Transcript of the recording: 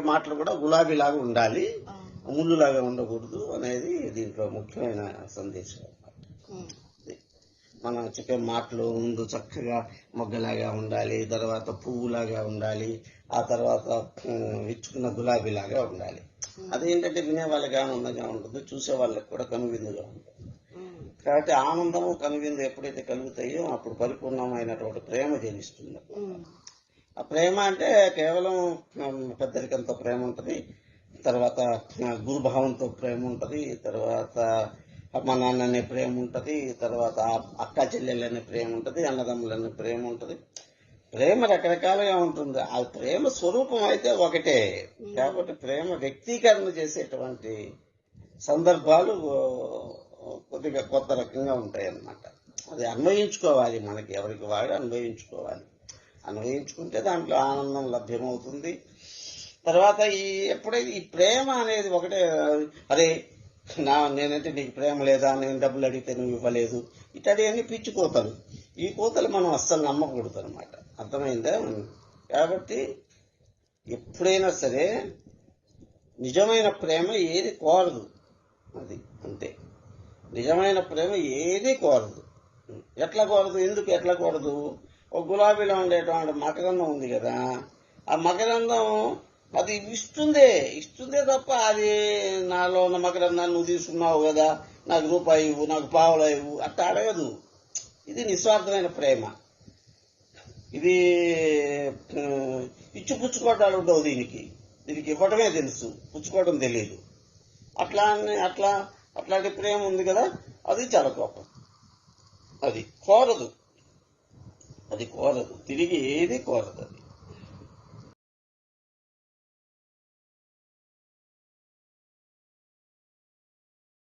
మాటలు కూడా గులాబీలాగా ఉండాలి ముళ్ళులాగా ఉండకూడదు అనేది దీంట్లో ముఖ్యమైన సందేశం. మనం చెప్పే మాటలు ముందు చక్కగా మొగ్గలాగా ఉండాలి తర్వాత పువ్వులాగా ఉండాలి ఆ తర్వాత విచ్చుకున్న గులాబీలాగా ఉండాలి అదేంటంటే వినే వాళ్ళకి ఆనందంగా ఉంటుంది చూసే వాళ్ళకి కూడా కనువిందుగా ఉంటుంది. కాబట్టి ఆనందము కనువిందు ఎప్పుడైతే కలుగుతాయో అప్పుడు పరిపూర్ణమైనటువంటి ప్రేమ జనిస్తుంది. ఆ ప్రేమ అంటే కేవలం పెద్దరికంతో ప్రేమ ఉంటుంది తర్వాత గురుభావంతో ప్రేమ ఉంటుంది తర్వాత అమ్మ నాన్న అనే ప్రేమ ఉంటుంది తర్వాత అక్క చెల్లెలు అనే ప్రేమ ఉంటుంది అన్నదమ్ములు అనే ప్రేమ ఉంటుంది. ప్రేమ రకరకాలుగా ఉంటుంది. ఆ ప్రేమ స్వరూపం అయితే ఒకటే. కాబట్టి ప్రేమ వ్యక్తీకరణ చేసేటువంటి సందర్భాలు కొద్దిగా కొత్త రకంగా ఉంటాయి అన్నమాట అది అన్వయించుకోవాలి మనకి ఎవరికి వాడు అన్వయించుకోవాలి. అన్వయించుకుంటే దాంట్లో ఆనందం లభ్యమవుతుంది. తర్వాత ఈ ఎప్పుడైతే ఈ ప్రేమ అనేది ఒకటే అరే నా నేనంటే నీకు ప్రేమ లేదా? నేను డబ్బులు అడిగితే నువ్వు ఇవ్వలేదు. ఇట్లాంటివన్నీ పిచ్చి కోతలు. ఈ కోతలు మనం అస్సలు నమ్మకూడదు అనమాట అర్థమైందా? కాబట్టి ఎప్పుడైనా సరే నిజమైన ప్రేమ ఏది కోరదు. అది అంతే. నిజమైన ప్రేమ ఏది కోరదు. ఎట్లా కోరదు? ఎందుకు ఎట్లా కోరదు? ఒక గులాబీలో ఉండేటువంటి మకరందం ఉంది కదా ఆ మకరందం అది ఇస్తుందే ఇస్తుందే తప్ప అది నాలో ఉన్న మకరందాన్ని నువ్వు తీసుకున్నావు కదా నాకు రూపాయి ఇవ్వు నాకు పావులు ఇవ్వు అట్లా అడగదు. ఇది నిస్వార్థమైన ప్రేమ. ఇది ఇచ్చి పుచ్చుకోవటాలు ఉండవు దీనికి. దీనికి ఇవ్వటమే తెలుసు పుచ్చుకోవడం తెలియదు అట్లా అని- అట్లా అట్లాంటి ప్రేమ ఉంది కదా అది చాలా గొప్ప అది కోరదు. అది కోరదు. తిరిగి ఏది కోరదు.